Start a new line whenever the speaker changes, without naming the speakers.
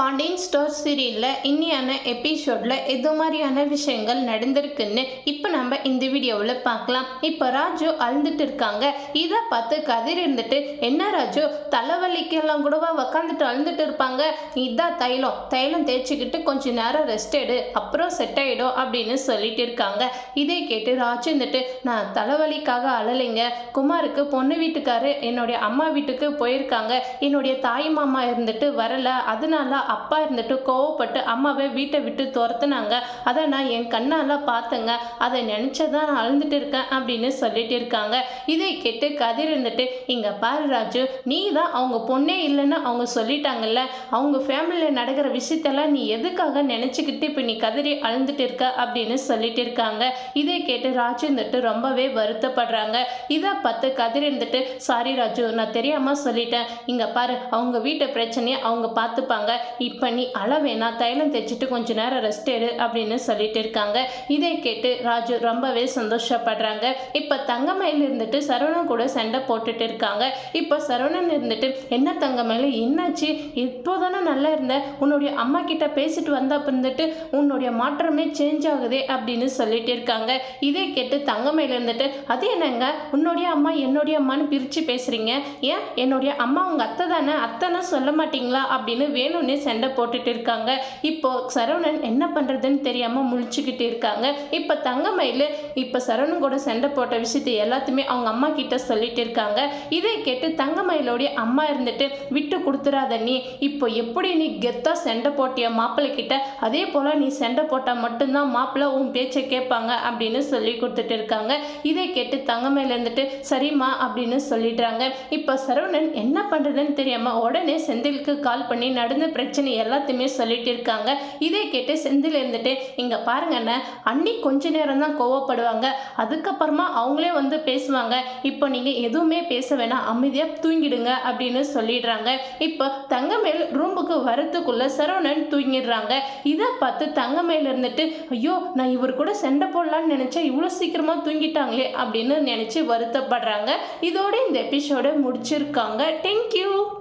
Pandian store சீரியலில் இன்னியான எபிசோடில் எது மாதிரியான விஷயங்கள் நடந்திருக்குன்னு இப்போ நம்ம இந்த வீடியோவில் பார்க்கலாம். இப்போ ராஜு அழுந்துட்டு இருக்காங்க. இதை பார்த்து கதிர் இருந்துட்டு என்ன ராஜு? தலைவலிக்கெல்லாம் கூடவா உக்காந்துட்டு அழுந்துட்டு இருப்பாங்க? இதான் தைலம். தைலம் தேய்ச்சிக்கிட்டு கொஞ்சம் நேரம் ரெஸ்ட் எடு. அப்புறம் செட் ஆகிடும் அப்படின்னு சொல்லிட்டு இருக்காங்க. இதை கேட்டு ராஜு இருந்துட்டு நான் தலைவலிக்காக அழலைங்க. குமாருக்கு பொண்ணு வீட்டுக்காரு என்னுடைய அம்மா வீட்டுக்கு போயிருக்காங்க. என்னுடைய தாய் மாமா இருந்துட்டு வரல. அதனால அப்பா இருந்துட்டு கோவப்பட்டு அம்மாவை வீட்டை விட்டு துரத்துனாங்க. அதை நான் என் கண்ணால் பார்த்தேங்க. அதை நினச்சதான் நான் அழுந்துட்டு இருக்கேன் அப்படின்னு சொல்லிட்டு இருக்காங்க. இதை கேட்டு கதிர் இருந்துட்டு இங்கே பாரு ராஜு நீ தான் அவங்க பொண்ணே இல்லைன்னு அவங்க சொல்லிட்டாங்கல்ல. அவங்க ஃபேமிலியில் நடக்கிற விஷயத்தெல்லாம் நீ எதுக்காக நினச்சிக்கிட்டு இப்போ நீ கதறி அழுந்துட்டு இருக்க? அப்படின்னு சொல்லிட்டு இருக்காங்க. இதை கேட்டு ராஜு இருந்துட்டு ரொம்பவே வருத்தப்படுறாங்க. இதை பார்த்து கதிர் இருந்துட்டு சாரி ராஜு நான் தெரியாமல் சொல்லிட்டேன். இங்கே பாரு அவங்க வீட்டு பிரச்சனையை அவங்க பார்த்துப்பாங்க. இப்போ நீ அள வேணாம் தைலம் தைச்சிட்டு கொஞ்ச நேரம் ரெஸ்ட் எடு அப்படின்னு சொல்லிட்டு இருக்காங்க. இதை கேட்டு ராஜு ரொம்பவே சந்தோஷப்படுறாங்க. இப்போ தங்கமயில் இருந்துட்டு சரவணன் கூட சண்டை போட்டுட்டு இருக்காங்க. இப்போ சரவணன் இருந்துட்டு என்ன தங்கமயில் என்னாச்சு? இப்போதானே நல்லா இருந்த. உன்னுடைய அம்மா கிட்ட பேசிட்டு வந்தா இருந்துட்டு உன்னுடைய மாற்றமே சேஞ்ச் ஆகுதே அப்படின்னு சொல்லிட்டு இருக்காங்க. இதை கேட்டு தங்கமயில் இருந்துட்டு அது என்னங்க? உன்னுடைய அம்மா என்னுடைய அம்மான்னு பிரித்து பேசுகிறீங்க ஏன்? என்னுடைய அம்மா உங்கள் அத்தை தானே? அத்தைன்னா சொல்ல மாட்டீங்களா? அப்படின்னு வேணும்னே சண்டை போட்டுட்டு இருக்காங்க. இப்போ சரவணன் என்ன பண்ணுறதுன்னு தெரியாமல் முழிச்சுக்கிட்டு இருக்காங்க. இப்போ தங்கமயில் இப்போ சரவணன் கூட சண்டை போட்ட விஷயத்தை எல்லாத்தையுமே அவங்க அம்மா கிட்ட சொல்லிட்டு இருக்காங்க. இதை கேட்டு தங்கமயிலோடைய அம்மா இருந்துட்டு விட்டு கொடுத்துறாத நீ. இப்போ எப்படி நீ கெத்தா சண்டை போட்டிய மாப்பிள்ளை கிட்ட அதே போல் நீ சண்டை போட்டால் மட்டும்தான் மாப்பிள்ளை உன் பேச்சை கேட்பாங்க அப்படின்னு சொல்லி கொடுத்துட்டு இருக்காங்க. இதை கேட்டு தங்கமயில இருந்துட்டு சரிம்மா அப்படின்னு சொல்லிடுறாங்க. இப்போ சரவணன் என்ன பண்ணுறதுன்னு தெரியாமல் உடனே செந்திலுக்கு கால் பண்ணி நடந்த பிரச்சனை எல்லாத்தையுமே சொல்லிட்டு இருக்காங்க இதை கேட்டு செந்தில் இருந்துட்டு இங்கே பாருங்கண்ணே அண்ணி கொஞ்ச நேரம் தான் கோவப்படுவாங்க. அதுக்கப்புறமா அவங்களே வந்து பேசுவாங்க. இப்போ நீங்கள் எதுவுமே பேச வேணாம். அமைதியாக தூங்கிடுங்க. அப்படின்னு சொல்லிடுறாங்க. இப்போ தங்கமேல் ரூமுக்கு வரத்துக்குள்ள சரவணன் தூங்கிடுறாங்க. இதை பார்த்து தங்கமேல் இருந்துட்டு ஐயோ நான் இவர் கூட சண்டை போடலான்னு நினச்சா இவ்வளோ சீக்கிரமாக தூங்கிட்டாங்களே. அப்படின்னு நினச்சி வருத்தப்படுறாங்க. இதோட இந்த எபிசோட முடிச்சிருக்காங்க. தேங்க்யூ